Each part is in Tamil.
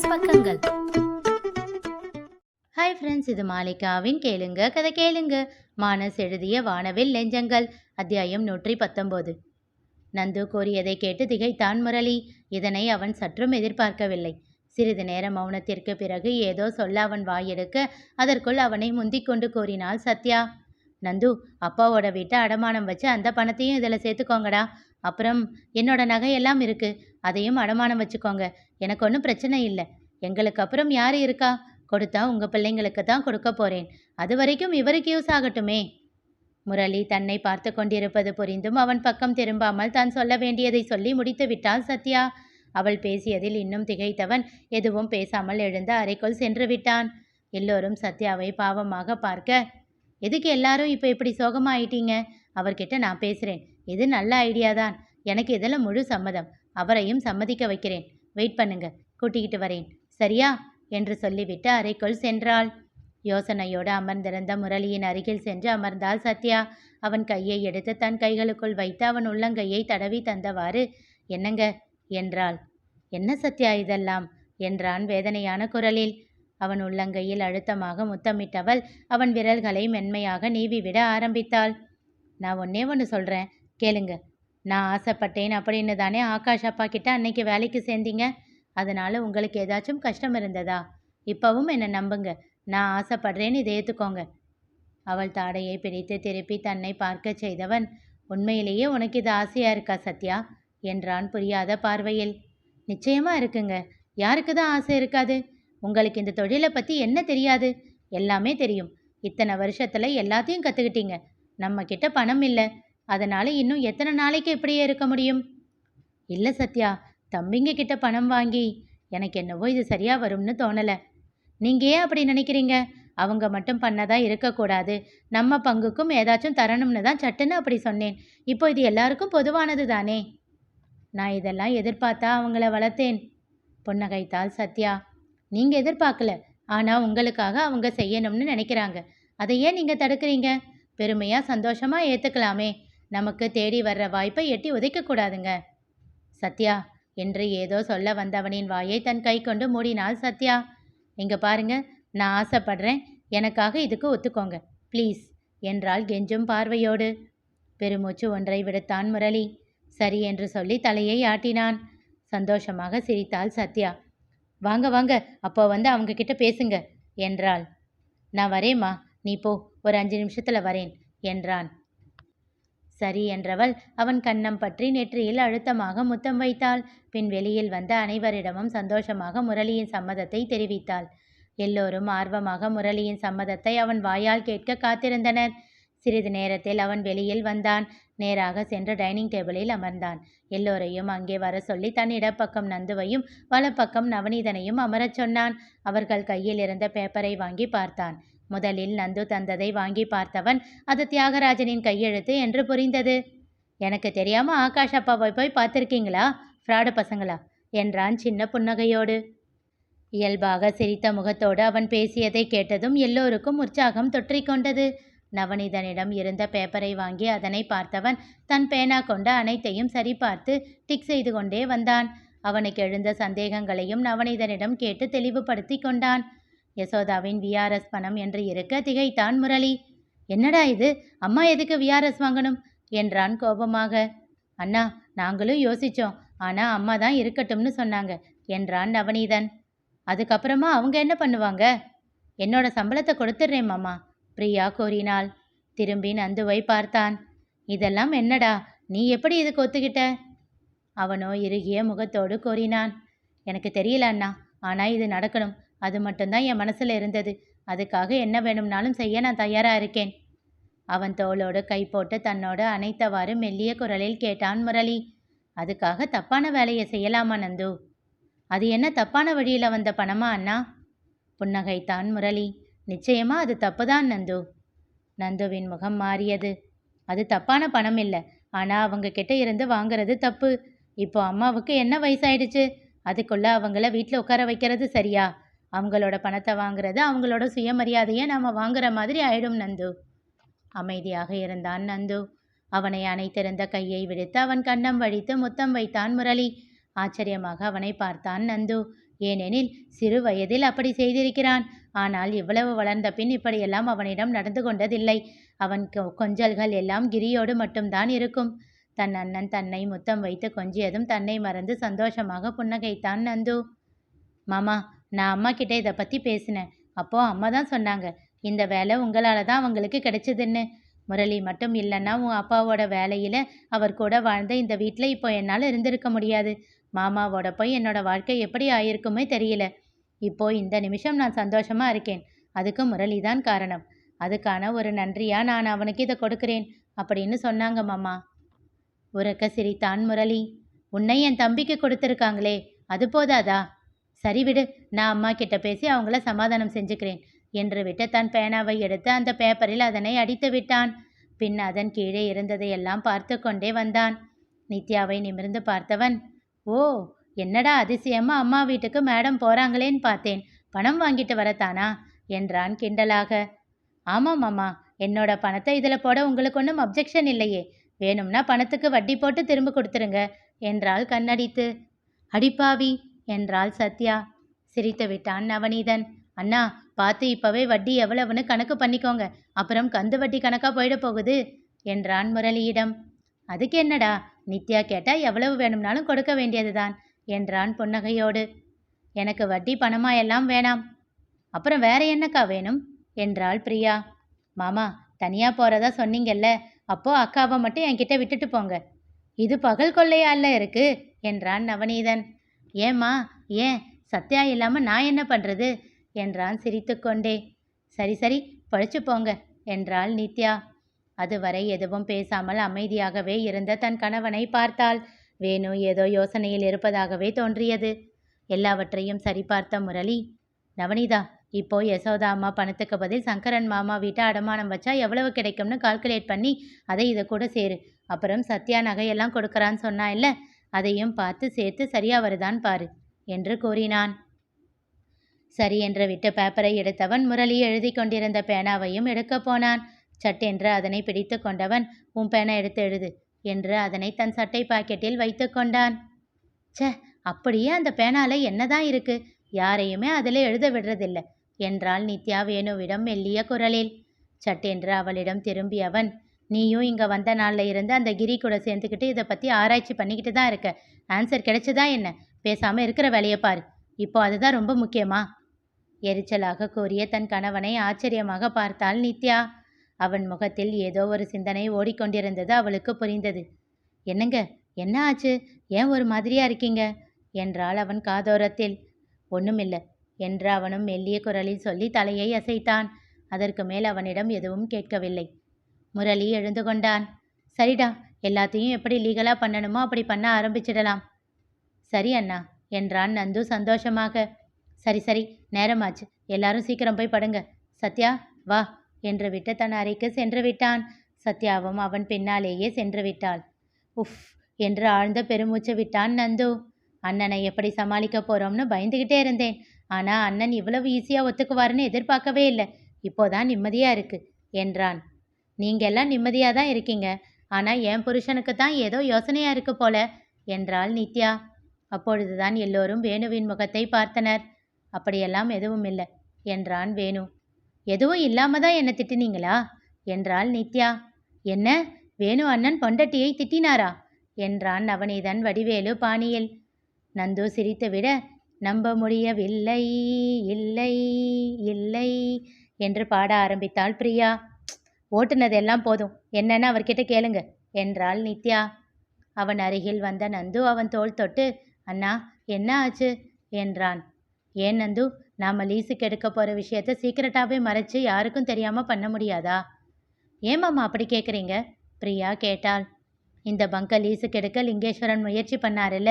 விஆர்எஸ் பக்கங்கள். ஹாய் ஃப்ரெண்ட்ஸ் இது மாலிகாவின் கேளுங்க கதை கேளுங்க. மானஸ் எழுதிய வானவில் நெஞ்சங்கள் அத்தியாயம் நூற்றி பத்தொம்போது. நந்து கூறியதை கேட்டு திகைத்தான் முரளி. இதனை அவன் சற்றும் எதிர்பார்க்கவில்லை. சிறிது நேர மௌனத்திற்கு பிறகு ஏதோ சொல்ல அவன் வாயெடுக்க அதற்குள் அவனை முந்திக் கொண்டு கூறினாள் சத்யா. நந்து அப்பாவோட வீட்டை அடமானம் வச்சு அந்த பணத்தையும் இதில் சேர்த்துக்கோங்கடா. அப்புறம் என்னோட நகையெல்லாம் இருக்கு. அதையும் அடமானம் வச்சுக்கோங்க. எனக்கு ஒன்றும் பிரச்சனை இல்லை. எங்களுக்கு அப்புறம் யார் இருக்கா? கொடுத்தா உங்க பிள்ளைங்களுக்கு தான் கொடுக்க போறேன். அது வரைக்கும் இவருக்கு யூஸ் ஆகட்டுமே. முரளி தன்னை பார்த்து கொண்டிருப்பது புரிந்தும் அவன் பக்கம் திரும்பாமல் தான் சொல்ல வேண்டியதை சொல்லி முடித்து விட்டாள் சத்யா. அவள் பேசியதில் இன்னும் திகைத்தவன் எதுவும் பேசாமல் எழுந்து அறைக்குள் சென்று விட்டான். எல்லோரும் சத்யாவை பாவமாக பார்க்க எதுக்கு எல்லாரும் இப்போ இப்படி சோகமாயிட்டீங்க? அவர்கிட்ட நான் பேசுகிறேன் இது நல்ல ஐடியா தான். எனக்கு இதில் முழு சம்மதம். அவரையும் சம்மதிக்க வைக்கிறேன். வெயிட் பண்ணுங்க. கூட்டிக்கிட்டு வரேன். சரியா? என்று சொல்லிவிட்டு அறைக்குள் சென்றாள். யோசனையோடு அமர்ந்திருந்த முரளியின் அருகில் சென்று அமர்ந்தாள் சத்யா. அவன் கையை எடுத்து தன் கைகளுக்குள் வைத்து அவன் உள்ளங்கையை தடவி தந்தவாறு என்னங்க? என்றாள். என்ன சத்யா இதெல்லாம்? என்றான் வேதனையான குரலில். அவன் உள்ளங்கையில் அழுத்தமாக முத்தமிட்டவள் அவன் விரல்களை மென்மையாக நீவிவிட ஆரம்பித்தாள். நான் ஒன்னே ஒன்று சொல்கிறேன் கேளுங்க. நான் ஆசைப்பட்டேன் அப்படின்னு தானே ஆகாஷ் அப்பா கிட்ட அன்னைக்கு வேலைக்கு சேர்ந்தீங்க? அதனால உங்களுக்கு ஏதாச்சும் கஷ்டம் இருந்ததா? இப்பவும் என்னை நம்புங்க. நான் ஆசைப்படுறேன்னு இதை ஏற்றுக்கோங்க அவள் தாடையை பிடித்து திருப்பி தன்னை பார்க்கச் செய்தவன் உண்மையிலேயே உனக்கு இது ஆசையாக இருக்கா சத்யா? என்றான் புரியாத பார்வையில். நிச்சயமாக இருக்குங்க. யாருக்கு தான் ஆசை இருக்காது? உங்களுக்கு இந்த தொழிலை பற்றி என்ன தெரியாது? எல்லாமே தெரியும். இத்தனை வருஷத்தில் எல்லாத்தையும் கற்றுக்கிட்டீங்க நம்மக்கிட்ட பணம் இல்லை. அதனால் இன்னும் எத்தனை நாளைக்கு இப்படியே இருக்க முடியும்? இல்லை சத்யா தம்பிங்க கிட்ட பணம் வாங்கி எனக்கு என்னவோ இது சரியாக வரும்னு தோணலை. நீங்கள் ஏன் அப்படி நினைக்கிறீங்க? அவங்க மட்டும் பண்ணதா இருக்கக்கூடாது. நம்ம பங்குக்கும் ஏதாச்சும் தரணும்னு தான் சட்டுன்னு அப்படி சொன்னேன். இப்போ இது எல்லாருக்கும் பொதுவானது தானே? நான் இதெல்லாம் எதிர்பார்த்தா அவங்கள வளர்த்தேன். புன்னகைத்தாள் சத்யா நீங்கள் எதிர்பார்க்கல. ஆனால் உங்களுக்காக அவங்க செய்யணும்னு நினைக்கிறாங்க. அதை ஏன் நீங்கள் தடுக்கிறீங்க. பெருமையாக சந்தோஷமாக ஏற்றுக்கலாமே நமக்கு தேடி வர்ற வாய்ப்பை எட்டி உதைக்கக்கூடாதுங்க. சத்யா என்று ஏதோ சொல்ல வந்தவனின் வாயை தன் கை கொண்டு மூடினாள் சத்யா. இங்க பாருங்க நான் ஆசைப்படுறேன். எனக்காக இதுக்கு ஒத்துக்கோங்க. ப்ளீஸ் என்றாள் கெஞ்சும் பார்வையோடு. பெருமூச்சு ஒன்றை விடுத்தான் முரளி. சரி என்று சொல்லி தலையை ஆட்டினான். சந்தோஷமாக சிரித்தாள் சத்யா. வாங்க வாங்க அப்போ வந்து அவங்க கிட்ட பேசுங்க என்றாள். நான் வரேம்மா நீ போ ஒரு அஞ்சு நிமிஷத்தில் வரேன் என்றான். சரி என்றவள் அவன் கன்னம் பற்றி நெற்றியில் அழுத்தமாக முத்தம் வைத்தாள். பின் வெளியில் வந்த அனைவரிடமும் சந்தோஷமாக முரளியின் சம்மதத்தை தெரிவித்தாள். எல்லோரும் ஆர்வமாக முரளியின் சம்மதத்தை அவன் வாயால் கேட்க காத்திருந்தனர். சிறிது நேரத்தில் அவன் வெளியில் வந்தான். நேராக சென்று டைனிங் டேபிளில் அமர்ந்தான். எல்லோரையும் அங்கே வர சொல்லி தன் இடப்பக்கம் நந்துவையும் வலப்பக்கம் நவநீதனையும் அமரச் சொன்னான். அவர்கள் கையில் இருந்த பேப்பரை வாங்கி பார்த்தான். முதலில் நந்து தந்ததை வாங்கி பார்த்தவன் அது தியாகராஜனின் கையெழுத்து என்று புரிந்தது. எனக்கு தெரியாம ஆகாஷ் அப்பாவை போய் பார்த்துருக்கீங்களா? ஃப்ராடு பசங்களா? என்றான் சின்ன புன்னகையோடு. இயல்பாக சிரித்த முகத்தோடு அவன் பேசியதை கேட்டதும் எல்லோருக்கும் உற்சாகம் தொற்றிக்கொண்டது நவநீதனிடம் இருந்த பேப்பரை வாங்கி அதனை பார்த்தவன் தன் பேனா கொண்ட அனைத்தையும் சரிபார்த்து டிக் செய்து கொண்டே வந்தான். அவனுக்கு எழுந்த சந்தேகங்களையும் நவநீதனிடம் கேட்டு தெளிவுபடுத்தி கொண்டான். யசோதாவின் விஆர்எஸ் பணம் என்று இருக்க திகைத்தான் முரளி. என்னடா இது? அம்மா எதுக்கு விஆர்எஸ் வாங்கணும்? என்றான் கோபமாக. அண்ணா நாங்களும் யோசிச்சோம். ஆனா அம்மா தான் இருக்கட்டும்னு சொன்னாங்க என்றான் நவநீதன். அதுக்கப்புறமா அவங்க என்ன பண்ணுவாங்க? என்னோட சம்பளத்தை கொடுத்துட்றேன் மாமா பிரியா கூறினாள். திரும்பி நந்துவை பார்த்தான். இதெல்லாம் என்னடா? நீ எப்படி இதுக்கு ஒத்துக்கிட்ட? அவனோ இறுகிய முகத்தோடு கூறினான். எனக்கு தெரியல அண்ணா. ஆனால் இது நடக்கணும். அது மட்டும்தான் என் மனசில் இருந்தது. அதுக்காக என்ன வேணும்னாலும் செய்ய நான் தயாராக இருக்கேன். அவன் தோளோடு கை போட்டு தன்னோடு அனைத்தவாறு மெல்லிய குரலில் கேட்டான் முரளி அதுக்காக தப்பான வேலையை செய்யலாமா நந்து? அது என்ன தப்பான வழியில் வந்த பணமா அண்ணா? புன்னகைத்தான் முரளி நிச்சயமா அது தப்புதான் நந்து. நந்துவின் முகம் மாறியது அது தப்பான பணம் இல்லை. ஆனால் அவங்க கிட்ட இருந்து வாங்குறது தப்பு. இப்போ அம்மாவுக்கு என்ன வயசாயிடுச்சு? அதுக்குள்ள அவங்கள வீட்டில் உட்கார வைக்கிறது சரியா? அவங்களோட பணத்தை வாங்குறது அவங்களோட சுயமரியாதையை நாம் வாங்குற மாதிரி ஆயிடும் நந்து. அமைதியாக இருந்தான் நந்து. அவனை அணைத்திருந்த கையை விடுத்து அவன் கண்ணம் வழித்து முத்தம் வைத்தான் முரளி. ஆச்சரியமாக அவனை பார்த்தான் நந்து. ஏனெனில் சிறு வயதில் அப்படி செய்திருக்கிறான். ஆனால் இவ்வளவு வளர்ந்த பின் இப்படியெல்லாம் அவனிடம் நடந்து கொண்டதில்லை. அவன் கொ- கொஞ்சல்கள் எல்லாம் கிரியோடு மட்டும்தான் இருக்கும். தன் அண்ணன் தன்னை முத்தம் வைத்து கொஞ்சியதும் தன்னை மறந்து சந்தோஷமாக புன்னகைத்தான் நந்து. மாமா நான் அம்மா கிட்ட இதை பற்றி பேசினேன். அப்போ அம்மா தான் சொன்னாங்க இந்த வேலை உங்களால் தான் அவங்களுக்கு கிடைச்சதுன்னு. முரளி மட்டும் இல்லைன்னா உன் அப்பாவோட வேலையில் அவர் கூட வாழ்ந்த இந்த வீட்டில் இப்போ என்னால் இருந்திருக்க முடியாது. மாமாவோட போய் என்னோட வாழ்க்கை எப்படி ஆயிருக்குமே தெரியல. இப்போ இந்த நிமிஷம் நான் சந்தோஷமாக இருக்கேன். அதுக்கு முரளி தான் காரணம். அதுக்கான ஒரு நன்றியாக நான் அவனுக்கு இதை கொடுக்கிறேன் அப்படின்னு சொன்னாங்க மாமா. உறக்க சிரித்தான் முரளி. உன்னை என் தம்பிக்கு கொடுத்துருக்காங்களே அது போதாதா? சரி விடு நான் அம்மா கிட்ட பேசி அவங்கள சமாதானம் செஞ்சுக்கிறேன் என்று விட்டு தன் பேனாவை எடுத்து அந்த பேப்பரில் அதனை அடித்து விட்டான். பின் அதன் கீழே இருந்ததையெல்லாம் பார்த்து கொண்டே வந்தான். நித்யாவை நிமிர்ந்து பார்த்தவன் ஓ என்னடா அதிசயமா? அம்மா வீட்டுக்கு மேடம் போறாங்களேன்னு பார்த்தேன். பணம் வாங்கிட்டு வரத்தானா? என்றான் கிண்டலாக. ஆமாம் மாமா என்னோட பணத்தை இதில் போட உங்களுக்கு ஒன்றும் அப்ஜெக்ஷன் இல்லையே. வேணும்னா பணத்துக்கு வட்டி போட்டு திரும்ப கொடுத்துருங்க என்றாள் கண்ணடித்து. அடிப்பாவி என்றாள் சத்யா. சிரித்து விட்டான் நவநீதன். அண்ணா பார்த்து இப்பவே வட்டி எவ்வளவுன்னு கணக்கு பண்ணிக்கோங்க. அப்புறம் கந்து வட்டி கணக்கா போயிட போகுது என்றான் முரளியிடம். அதுக்கு என்னடா? நித்யா கேட்டா எவ்வளவு வேணும்னாலும் கொடுக்க வேண்டியதுதான் என்றான் புன்னகையோடு. எனக்கு வட்டி பணமா எல்லாம் வேணாம். அப்புறம் வேற என்னக்கா வேணும்? என்றாள் பிரியா. மாமா தனியா போறதா சொன்னீங்கல்ல. அப்போ அக்காவை மட்டும் என்கிட்ட விட்டுட்டு போங்க. இது பகல் கொள்ளையால இருக்கு? என்றான் நவநீதன். ஏம்மா ஏன்? சத்யா இல்லாமல் நான் என்ன பண்ணுறது என்றான் சிரித்துக்கொண்டே. சரி சரி பழிச்சு போங்க என்றாள் நித்யா. அதுவரை எதுவும் பேசாமல் அமைதியாகவே இருந்த தன் கணவனை பார்த்தாள். வேணு ஏதோ யோசனையில் இருப்பதாகவே தோன்றியது. எல்லாவற்றையும் சரிபார்த்த முரளி நவனிதா இப்போ யசோதா அம்மா பணத்துக்கு பதில் சங்கரன் மாமா வீட்டை அடமானம் வச்சா எவ்வளவு கிடைக்கும்னு கால்குலேட் பண்ணி அதை இதை கூட சேரு. அப்புறம் சத்யா நகையெல்லாம் கொடுக்கறான்னு சொன்னா இல்லை அதையும் பார்த்து சேர்த்து சரியா வருதான்னு பாரு. என்று கூறினான். சரி என்று விட்டு பேப்பரை எடுத்தவன் முரளி எழுதி கொண்டிருந்த பேனாவையும் எடுக்கப் போனான். சட்டென்று அதனை பிடித்து கொண்டவன் உன் பேனா எடுத்து எழுது என்று அதனை தன் சட்டை பாக்கெட்டில் வைத்து கொண்டான். ச்சே அப்படியே அந்த பேனால என்னதான் இருக்கு? யாரையுமே அதில் எழுத விடுறதில்ல என்றாள் நித்யா வேணுவிடம் மெல்லிய குரலில். சட்டென்று அவளிடம் திரும்பியவன் நீயும் இங்கே வந்த நாளில் இருந்து அந்த கிரி கூட சேர்ந்துக்கிட்டு இதை பற்றி ஆராய்ச்சி பண்ணிக்கிட்டு தான் இருக்க. ஆன்சர் கிடைச்சதா என்ன? பேசாமல் இருக்கிற வேலையை பார். இப்போ அதுதான் ரொம்ப முக்கியமா? எரிச்சலாக கூறிய தன் கணவனை ஆச்சரியமாக பார்த்தாள் நித்யா. அவன் முகத்தில் ஏதோ ஒரு சிந்தனை ஓடிக்கொண்டிருந்தது அவளுக்கு புரிந்தது. என்னங்க என்ன ஆச்சு? ஏன் ஒரு மாதிரியா இருக்கீங்க? என்றாள் அவன் காதோரத்தில். ஒன்றுமில்லை என்று அவனும் மெல்லிய குரலில் சொல்லி தலையை அசைத்தான். அதற்கு மேல் அவனிடம் எதுவும் கேட்கவில்லை. முரளி எழுந்து கொண்டான். சரிடா எல்லாத்தையும் எப்படி லீகலாக பண்ணணுமோ அப்படி பண்ண ஆரம்பிச்சிடலாம். சரி அண்ணா என்றான் நந்து சந்தோஷமாக. சரி சரி நேரமாச்சு. எல்லாரும் சீக்கிரம் போய் படுங்க. சத்யா வா என்று விட்டு தன் அறைக்கு சென்று விட்டான். சத்யாவும் அவன் பின்னாலேயே சென்று விட்டாள். உஃப் என்று ஆழ்ந்த பெருமூச்சு விட்டான் நந்து. அண்ணனை எப்படி சமாளிக்க போறோம்னு பயந்துகிட்டே இருந்தேன். ஆனா அண்ணன் இவ்வளவு ஈஸியா ஒத்துக்குவாருன்னு எதிர்பார்க்கவே இல்லை. இப்போதான் நிம்மதியா இருக்கு என்றான். நீங்க எல்லாம் நிம்மதியா தான் இருக்கீங்க. ஆனா என் புருஷனுக்கு தான் ஏதோ யோசனையா இருக்கு போல என்றாள் நித்யா. அப்பொழுதுதான் எல்லோரும் வேணுவின் முகத்தை பார்த்தனர். அப்படியெல்லாம் எதுவும் இல்லை என்றான் வேணு. எதுவும் இல்லாம தான் என்னை திட்டினீங்களா? என்றாள் நித்யா. என்ன? வேணு அண்ணன் பொண்டட்டியை திட்டினாரா? என்றான் நவநீதன் வடிவேலு பாணியில். நந்து சிரித்துவிட நம்ப முடியவில்லை இல்லை இல்லை என்று பாட ஆரம்பித்தாள் பிரியா. ஓட்டுனதெல்லாம் போதும் என்னன்னு அவர்கிட்ட கேளுங்க என்றாள் நித்யா. அவன் அருகில் வந்த நந்து அவன் தோல் தொட்டு அண்ணா என்ன ஆச்சு? என்றான். ஏன் நந்து நாம் லீஸுக்கு எடுக்க போகிற விஷயத்த சீக்கிரட்டாகவே மறைச்சு யாருக்கும் தெரியாமல் பண்ண முடியாதா? ஏமாம்மா அப்படி கேட்குறீங்க பிரியா கேட்டாள். இந்த பங்கை லீஸுக்கு எடுக்க லிங்கேஸ்வரன் முயற்சி பண்ணாருல்ல.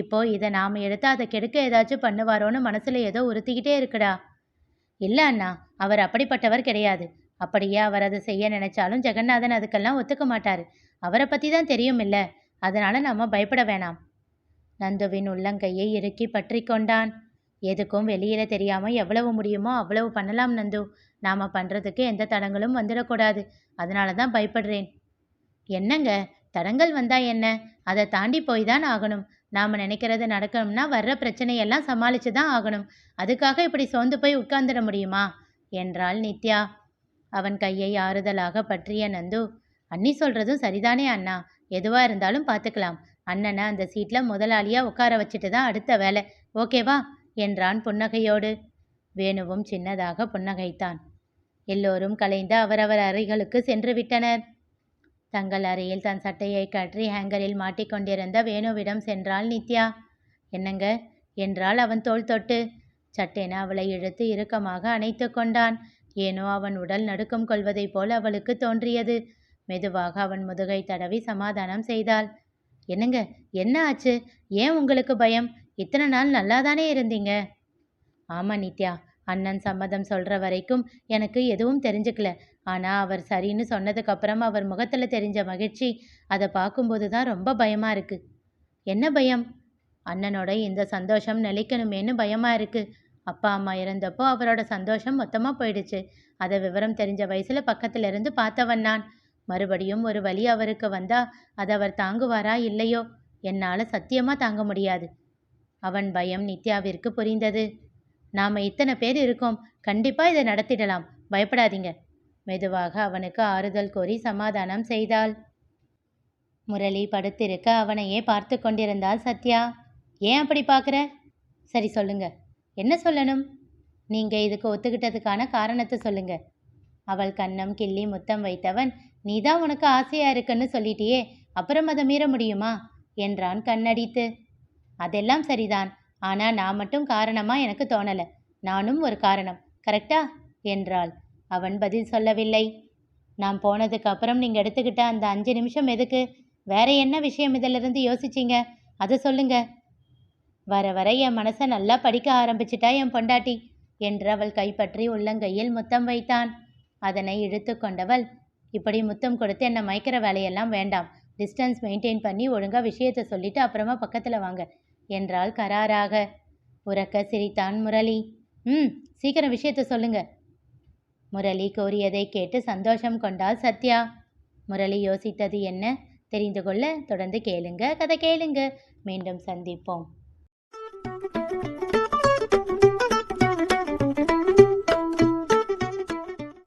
இப்போ இதை நாம் எடுத்து அதை கெடுக்க ஏதாச்சும் பண்ணுவாரோன்னு மனசில் ஏதோ உறுத்திக்கிட்டே இருக்குடா. இல்லை அண்ணா அவர் அப்படிப்பட்டவர் கிடையாது. அப்படியே அவர் அதை செய்ய நினைச்சாலும் ஜெகநாதன் அதுக்கெல்லாம் ஒத்துக்க மாட்டார். அவரை பற்றி தான் தெரியும் இல்லை அதனால் நம்ம பயப்பட வேணாம். நந்துவின் உள்ளங்கையை இறுக்கி பற்றி கொண்டான். எதுக்கும் வெளியில தெரியாம எவ்வளவு முடியுமோ அவ்வளவு பண்ணலாம் நந்து. நாம பண்றதுக்கு எந்த தடங்களும் வந்துடக்கூடாது. அதனால தான் பயப்படுறேன். என்னங்க? தடங்கள் வந்தா என்ன? அதை தாண்டி போய் தான் ஆகணும். நாம் நினைக்கிறது நடக்கணும்னா வர்ற பிரச்சனையெல்லாம் சமாளித்து தான் ஆகணும். அதுக்காக இப்படி சோர்ந்து போய் உட்கார்ந்துட முடியுமா? என்றாள் நித்யா. அவன் கையை ஆறுதலாக பற்றிய நந்து. அண்ணி சொல்கிறதும் சரிதானே அண்ணா. எதுவாக இருந்தாலும் பார்த்துக்கலாம் அண்ணனை அந்த சீட்டில் முதலாளியாக உட்கார வச்சுட்டு தான் அடுத்த வேலை. ஓகேவா? என்றான் புன்னகையோடு. வேணுவும் சின்னதாக புன்னகைத்தான். எல்லோரும் கலைந்து அவரவர் அறைகளுக்கு சென்று விட்டனர். தங்கள் அறையில் தன் சட்டையை கற்றி ஹேங்கரில் மாட்டிக்கொண்டிருந்த வேணுவிடம் சென்றாள் நித்யா. என்னங்க? என்றால் அவன் தோல் தொட்டு. சட்டென அவளை இழுத்து இறுக்கமாக அணைத்து கொண்டான். ஏனோ அவன் உடல் நடுக்கம் கொள்வதைப் போல் அவளுக்கு தோன்றியது. மெதுவாக அவன் முதுகை தடவி சமாதானம் செய்தாள். என்னங்க என்ன ஆச்சு? ஏன் உங்களுக்கு பயம்? இத்தனை நாள் நல்லா தானே இருந்தீங்க? ஆமாம் நித்யா. அண்ணன் சம்மதம் சொல்கிற வரைக்கும் எனக்கு எதுவும் தெரிஞ்சுக்கல. ஆனால் அவர் சரின்னு சொன்னதுக்கப்புறம் அவர் முகத்தில் தெரிஞ்ச மகிழ்ச்சி அதை பார்க்கும்போது தான் ரொம்ப பயமாக இருக்குது என்ன பயம்? அண்ணனோட இந்த சந்தோஷம் நிலைக்கணுமேன்னு பயமாக இருக்குது அப்பா அம்மா இறந்தப்போ அவரோட சந்தோஷம் மொத்தமாக போயிடுச்சு. அதை விவரம் தெரிஞ்ச வயசில் பக்கத்துலேருந்து பார்த்தவன் நான். மறுபடியும் ஒரு வழி அவருக்கு வந்தா அதை அவர் தாங்குவாரா இல்லையோ? என்னால் சத்தியமா தாங்க முடியாது. அவன் பயம் நித்யாவிற்கு புரிந்தது. நாம இத்தனை பேர் இருக்கோம். கண்டிப்பா இதை நடத்திடலாம். பயப்படாதீங்க. மெதுவாக அவனுக்கு ஆறுதல் கோரி சமாதானம் செய்தாள். முரளி படுத்திருக்க அவனையே பார்த்து கொண்டிருந்தாள் சத்யா. ஏன் அப்படி பார்க்குற? சரி சொல்லுங்க. என்ன சொல்லணும்? நீங்க இதுக்கு ஒத்துக்கிட்டதுக்கான காரணத்தை சொல்லுங்க. அவள் கன்னம் கிள்ளி முத்தம் வைத்தவன் நீ தான் உனக்கு ஆசையாக இருக்குன்னு சொல்லிட்டியே அப்புறம் அதை மீற முடியுமா? என்றான் கண்ணடித்து. அதெல்லாம் சரிதான். ஆனால் நான் மட்டும் காரணமாக எனக்கு தோணலை. நானும் ஒரு காரணம். கரெக்டா? என்றாள். அவன் பதில் சொல்லவில்லை. நான் போனதுக்கு அப்புறம் நீங்கள் எடுத்துக்கிட்ட அந்த அஞ்சு நிமிஷம் எதுக்கு? வேற என்ன விஷயம் இதிலிருந்து யோசிச்சிங்க? அதை சொல்லுங்க. வர வர என் மனசை நல்லா படிக்க ஆரம்பிச்சிட்டா என் பொண்டாட்டி? என்று அவள் கைப்பற்றி உள்ளங்கையில் முத்தம் வைத்தான். அதனை இழுத்து கொண்டவள் இப்படி முத்தம் கொடுத்து என்னை மயக்கிற வேலையெல்லாம் வேண்டாம். டிஸ்டன்ஸ் மெயின்டைன் பண்ணி ஒழுங்காக விஷயத்தை சொல்லிட்டு அப்புறமா பக்கத்தில் வாங்க. என்றாள் கராராக. உறக்க சிரித்தான் முரளி. ம் சீக்கிரம் விஷயத்த சொல்லுங்க. முரளி கோரியதை கேட்டு சந்தோஷம் கொண்டாள் சத்யா. முரளி யோசித்தது என்ன? தெரிந்து கொள்ள தொடர்ந்து கேளுங்க. கதை கேளுங்க. மீண்டும் சந்திப்போம்.